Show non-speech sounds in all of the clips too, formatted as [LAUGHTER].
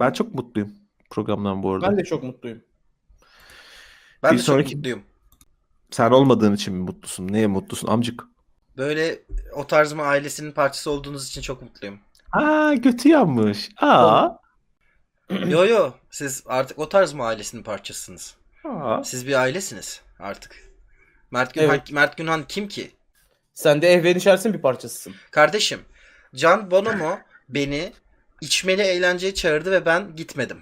Ben çok mutluyum programdan bu arada. Ben de çok mutluyum. Ben Bir de sonraki- çok mutluyum. Sen olmadığın için mi mutlusun? Neye mutlusun amcık? Böyle o tarzıma ailesinin parçası olduğunuz için çok mutluyum. Aa götü yanmış. Aa. yo yo siz artık o tarz mı ailesinin parçasısınız? Aa. Siz bir ailesiniz artık. Mert Günhan, Evet. Mert Günhan kim ki? Sen de Ehven İçeris'in bir parçasısın. Kardeşim Can Bonomo beni içmeli eğlenceye çağırdı ve ben gitmedim.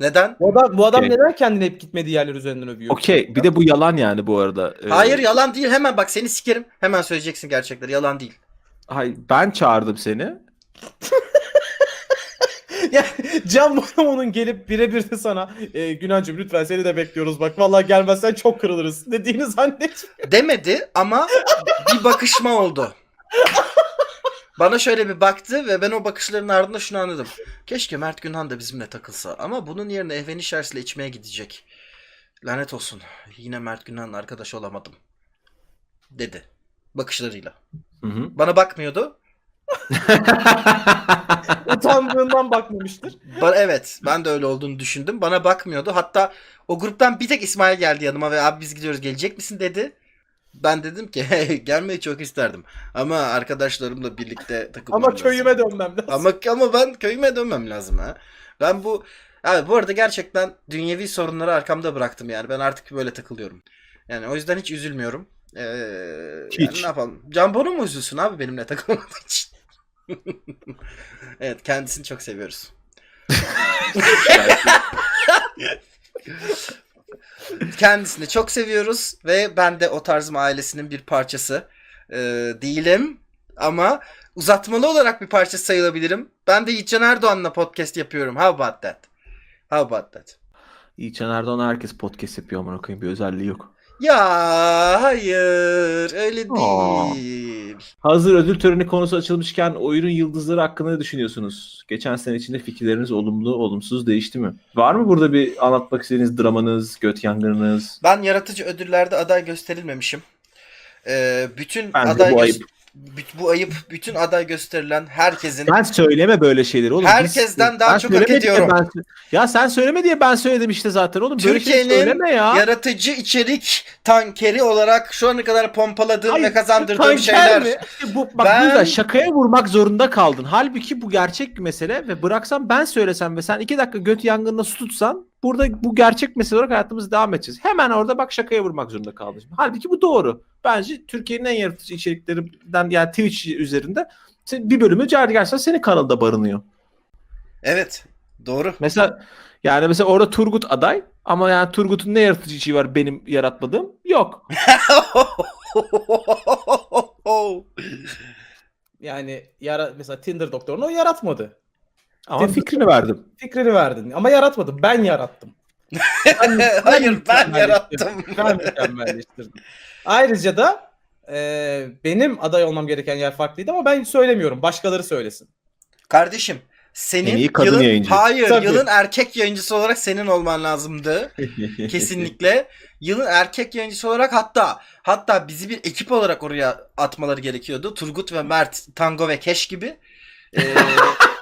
Neden? Bu adam, bu adam Okey. neden kendini hep gitmediği yerler üzerinden övüyor? Okey. Bir de bu yalan yani bu arada. Ee, Hayır yalan değil hemen bak seni sikerim. Hemen söyleyeceksin gerçekleri yalan değil. Hayır, ben çağırdım seni. [LAUGHS] ya Can Bonomo'nun gelip birebir de sana e, Günancığım lütfen seni de bekliyoruz bak vallahi gelmezsen çok kırılırız dediğini zannet. Demedi ama bir bakışma oldu. [LAUGHS] Bana şöyle bir baktı ve ben o bakışların ardında şunu anladım. Keşke Mert Günhan da bizimle takılsa ama bunun yerine Ehveni Şers'le içmeye gidecek. Lanet olsun. Yine Mert Günhan'la arkadaş olamadım. Dedi. Bakışlarıyla. Hı hı. Bana bakmıyordu. [LAUGHS] Utandığından bakmamıştır. Ba- evet ben de öyle olduğunu düşündüm. Bana bakmıyordu. Hatta o gruptan bir tek İsmail geldi yanıma ve abi biz gidiyoruz gelecek misin dedi. Ben dedim ki gelmeyi çok isterdim. Ama arkadaşlarımla birlikte takılmam Ama lazım. köyüme dönmem lazım. Ama ama ben köyüme dönmem lazım ha. Ben bu abi bu arada gerçekten dünyevi sorunları arkamda bıraktım yani. Ben artık böyle takılıyorum. Yani o yüzden hiç üzülmüyorum. Ee, yani Hiç. ne yapalım? Can Bono mu üzülsün abi benimle takılmadığı için? [LAUGHS] evet kendisini çok seviyoruz. [LAUGHS] Kendisini çok seviyoruz ve ben de o tarzım ailesinin bir parçası ee, değilim ama uzatmalı olarak bir parçası sayılabilirim. Ben de Yiğitcan Erdoğan'la podcast yapıyorum. How about that? How about that? İlçen Erdoğan herkes podcast yapıyor amına koyayım bir özelliği yok. Ya hayır öyle Aa. Hazır ödül töreni konusu açılmışken oyunun yıldızları hakkında ne düşünüyorsunuz? Geçen sene içinde fikirleriniz olumlu olumsuz değişti mi? Var mı burada bir anlatmak istediğiniz dramanız, göt yangınınız? Ben yaratıcı ödüllerde aday gösterilmemişim. Ee, bütün Bence aday bu ayıp. Bu ayıp. Bütün aday gösterilen herkesin Sen söyleme böyle şeyleri oğlum. Herkesten daha çok hak söyleme diye ediyorum. ben- ya sen söyleme diye ben söyledim işte zaten oğlum. Böyle şey Türkiye'nin söyleme ya. yaratıcı içerik tankeri olarak şu ana kadar pompaladığım Hayır, ve kazandırdığım tanker şeyler. mi? Bu, bak Ben- burada şakaya vurmak zorunda kaldın. Halbuki bu gerçek bir mesele ve bıraksam ben söylesem ve sen iki dakika göt yangınına su tutsan burada bu gerçek mesele olarak hayatımızı devam edeceğiz. Hemen orada bak şakaya vurmak zorunda kaldın. Halbuki bu doğru. Bence Türkiye'nin en yaratıcı içeriklerinden yani Twitch üzerinde bir bölümü gerçekten senin kanalda barınıyor. Evet. Doğru. Mesela yani mesela orada Turgut aday ama yani Turgut'un ne yaratıcı içi var benim yaratmadığım? Yok. [LAUGHS] Yani yara, mesela Tinder doktorunu o yaratmadı. Ama fikrini verdim. Fikrini verdin ama yaratmadım. Ben yarattım. [LAUGHS] Hayır ben yarattım. Ben mükemmelleştirdim. Ayrıca da e, benim aday olmam gereken yer farklıydı ama ben söylemiyorum. Başkaları söylesin. Kardeşim senin En iyi kadın yılın yayıncı. hayır Tabii. yılın erkek yayıncısı olarak senin olman lazımdı. [LAUGHS] Kesinlikle. Yılın erkek yayıncısı olarak hatta hatta bizi bir ekip olarak oraya atmaları gerekiyordu. Turgut ve Mert, Tango ve Keş gibi. Ee, [LAUGHS]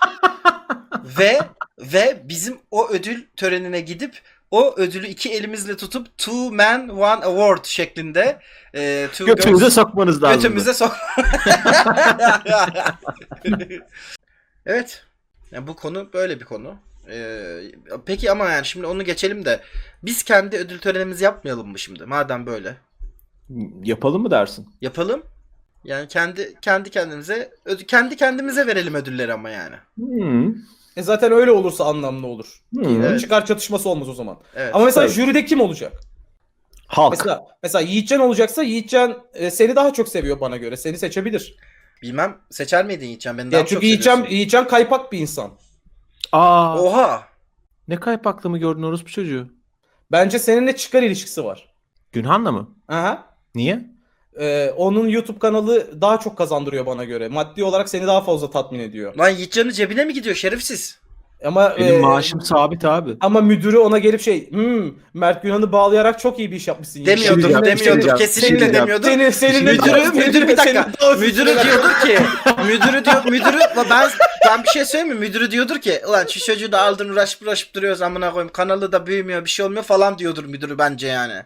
ve ve bizim o ödül törenine gidip o ödülü iki elimizle tutup Two Men One Award şeklinde e, two Götünüze girls- sokmanız lazım. Götümüze sok. [LAUGHS] evet. Yani bu konu böyle bir konu. Ee, peki ama yani şimdi onu geçelim de biz kendi ödül törenimizi yapmayalım mı şimdi? Madem böyle. Yapalım mı dersin? Yapalım. Yani kendi kendi kendimize ödü, kendi kendimize verelim ödülleri ama yani. Hmm. E zaten öyle olursa anlamlı olur. Hmm. Evet. Çıkar çatışması olmaz o zaman. Evet. Ama mesela Tabii. jüride kim olacak? Halk. Mesela mesela Yiğitcan olacaksa Yiğitcan e, seni daha çok seviyor bana göre. Seni seçebilir. Bilmem seçer miydin Yiğitcan? Beni daha Ya çünkü çok Yiğitcan? Yiğitcan kaypak bir insan. Aa, Oha. ne kaypaklı mı gördün orospu çocuğu? Bence seninle çıkar ilişkisi var. Günhan'la mı? Aha. Niye? Ee, onun YouTube kanalı daha çok kazandırıyor bana göre. Maddi olarak seni daha fazla tatmin ediyor. Lan Yiğitcan'ın cebine mi gidiyor şerefsiz? Ama Benim e, maaşım sabit abi. ama müdürü ona gelip şey, hmm, Mert Günhan'ı bağlayarak çok iyi bir iş yapmışsın. Demiyordur, şey demiyordur. diyeceğim, Kesinlikle şey demiyordur. Seni, senin Müdürü, müdürü bir dakika. Müdürü diyordur ki, [LAUGHS] müdürü diyor, müdürü ben ben bir şey söyleyeyim mi? Müdürü diyordur ki, ulan şu çocuğu da aldın uğraşıp uğraşıp duruyoruz amına koyayım. Kanalı da büyümüyor, bir şey olmuyor falan diyordur müdürü bence yani.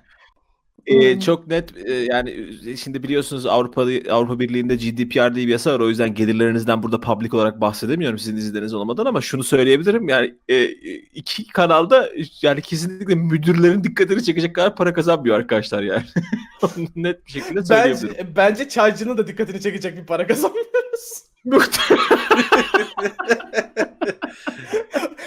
Ee, çok net e, yani şimdi biliyorsunuz Avrupa Avrupa Birliği'nde GDPR diye bir yasa var. O yüzden gelirlerinizden burada public olarak bahsedemiyorum sizin izinleriniz olmadan ama şunu söyleyebilirim. Yani e, iki kanalda yani kesinlikle müdürlerin dikkatini çekecek kadar para kazanmıyor arkadaşlar yani. [LAUGHS] Net bir şekilde söyleyebilirim. Bence, bence çaycının da dikkatini çekecek bir para kazanmıyoruz. [LAUGHS]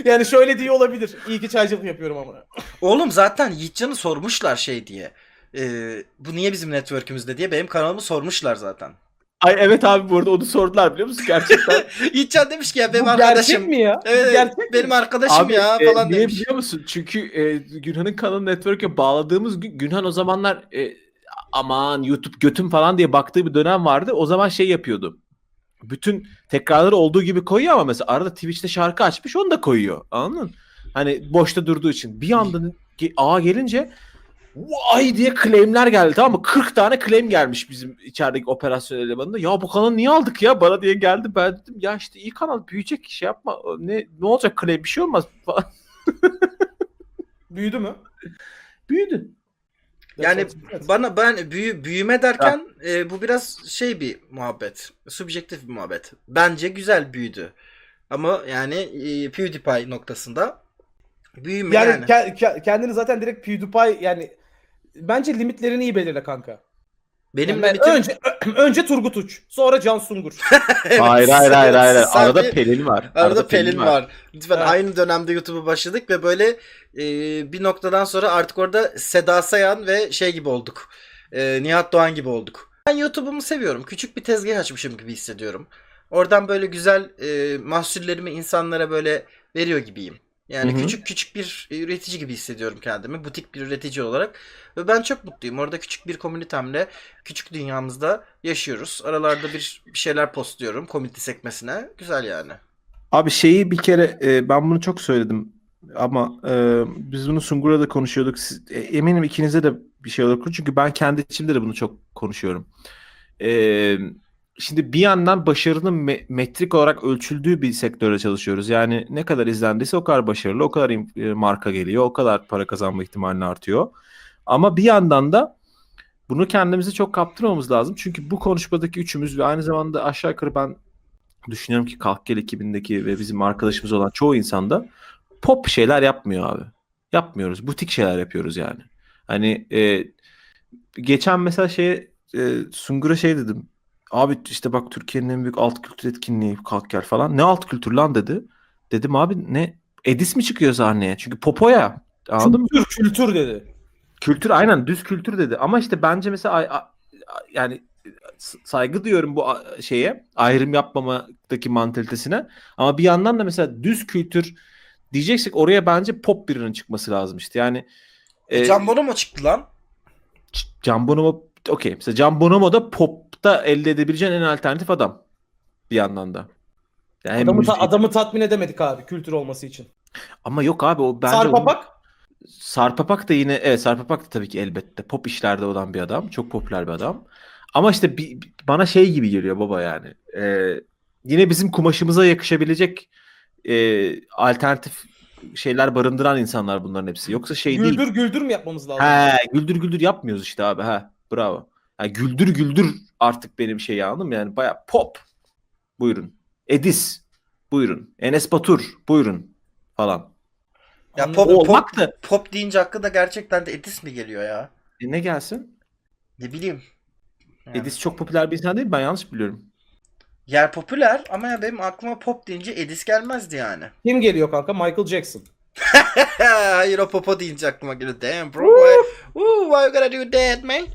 yani şöyle diye olabilir. İyi ki çaycılık yapıyorum ama. Oğlum zaten Yiğitcan'ı sormuşlar şey diye. Ee, bu niye bizim network'ümüzde diye benim kanalımı sormuşlar zaten. Ay evet abi bu arada onu sordular biliyor musun gerçekten. [LAUGHS] Yiğitcan demiş ki ya benim Bu arkadaşım. gerçek mi ya? Evet, gerçek mi? benim arkadaşım Abi ya e, falan niye demiş. biliyor musun? Çünkü e, Günhan'ın kanalı network'e bağladığımız gün Günhan o zamanlar e, aman YouTube götüm falan diye baktığı bir dönem vardı. O zaman şey yapıyordu. Bütün tekrarları olduğu gibi koyuyor ama mesela arada Twitch'te şarkı açmış onu da koyuyor. Anladın? Hani boşta durduğu için. Bir anda ağa gelince vay diye claimler geldi tamam mı? 40 tane claim gelmiş bizim içerideki operasyon elemanında. Ya bu kanalı niye aldık ya bana diye geldi. Ben dedim ya işte iyi kanal büyüyecek şey yapma. Ne ne olacak claim bir şey olmaz [LAUGHS] falan. Büyüdü mü? Büyüdü. Yani Evet. bana ben büyü, büyüme derken e, bu biraz şey bir muhabbet. Subjektif bir muhabbet. Bence güzel büyüdü. Ama yani e, PewDiePie noktasında büyüme yani, yani. ke- ke- kendini zaten direkt PewDiePie yani bence limitlerini iyi belirle kanka. Benim Yani limitim önce [CLEARS THROAT] önce Turgut Uç, sonra Can Sungur. [LAUGHS] Evet, hayır hayır hayır hayır. sen Arada bir- Pelin var. Arada Pelin var. Lütfen Evet. aynı dönemde YouTube'a başladık ve böyle e, bir noktadan sonra artık orada Seda Sayan ve şey gibi olduk. E, Nihat Doğan gibi olduk. Ben YouTube'umu seviyorum. Küçük bir tezgah açmışım gibi hissediyorum. Oradan böyle güzel e, mahsullerimi insanlara böyle veriyor gibiyim. Yani Hı hı. küçük küçük bir üretici gibi hissediyorum kendimi. Butik bir üretici olarak. Ve ben çok mutluyum. Orada küçük bir komünitemle küçük dünyamızda yaşıyoruz. Aralarda bir, bir şeyler postluyorum komünite sekmesine. Güzel yani. Abi şeyi bir kere e, ben bunu çok söyledim ama e, biz bunu Sungur'la da konuşuyorduk. Siz- e, eminim ikinize de bir şey olur. Çünkü ben kendi içimde de bunu çok konuşuyorum. E, şimdi bir yandan başarının me- metrik olarak ölçüldüğü bir sektörde çalışıyoruz. Yani ne kadar izlendiyse o kadar başarılı, o kadar e, marka geliyor, o kadar para kazanma ihtimali artıyor. Ama bir yandan da bunu kendimize çok kaptırmamız lazım. Çünkü bu konuşmadaki üçümüz ve aynı zamanda aşağı yukarı ben düşünüyorum ki Kalk Gel ekibindeki ve bizim arkadaşımız olan çoğu insanda pop şeyler yapmıyor abi. Yapmıyoruz. Butik şeyler yapıyoruz yani. Hani e, geçen mesela şeye e, Sungur'a şey dedim. Abi işte bak Türkiye'nin en büyük alt kültür etkinliği Kalk Gel falan. Ne alt kültür lan dedi. Dedim abi ne? Edis mi çıkıyor sahneye? Çünkü popoya. Anladın mı? Kültür, kültür dedi. Kültür aynen düz kültür dedi. Ama işte bence mesela yani saygı duyuyorum bu şeye ayrım yapmamadaki mantalitesine. Ama bir yandan da mesela düz kültür diyeceksek oraya bence pop birinin çıkması lazım işte. Yani e, Can Bono mu çıktı lan? Can Bonomo okey. Mesela Can Bonomo da popta elde edebileceğin en alternatif adam bir yandan da. Yani Adamı, ta- müziği- adamı tatmin edemedik abi kültür olması için. Ama yok abi o bence onun- Sarpapak Sarpapak da yine evet Sarpapak da tabii ki elbette pop işlerde olan bir adam. Çok popüler bir adam. Ama işte bir- bana şey gibi geliyor baba yani. Ee, yine bizim kumaşımıza yakışabilecek e, alternatif şeyler barındıran insanlar bunların hepsi. Yoksa şey değil. güldür güldür mü yapmamız lazım? He, güldür güldür yapmıyoruz işte abi. Ha, bravo. Yani güldür güldür artık benim şey anladın mı? Yani baya pop. Buyurun. Edis. Buyurun. Enes Batur. Buyurun. Falan. Ya Anladım. pop, O pop, da pop deyince hakkında gerçekten de Edis mi geliyor ya? E, ne gelsin? Ne bileyim. Yani. Edis çok popüler bir insan değil mi? Ben yanlış biliyorum. Yer popüler ama ya benim aklıma pop deyince Edis gelmezdi yani. Kim geliyor kanka? Michael Jackson. [LAUGHS] Hayır o popo deyince aklıma geliyor. Damn bro. Why, ooh, why you gotta do that man?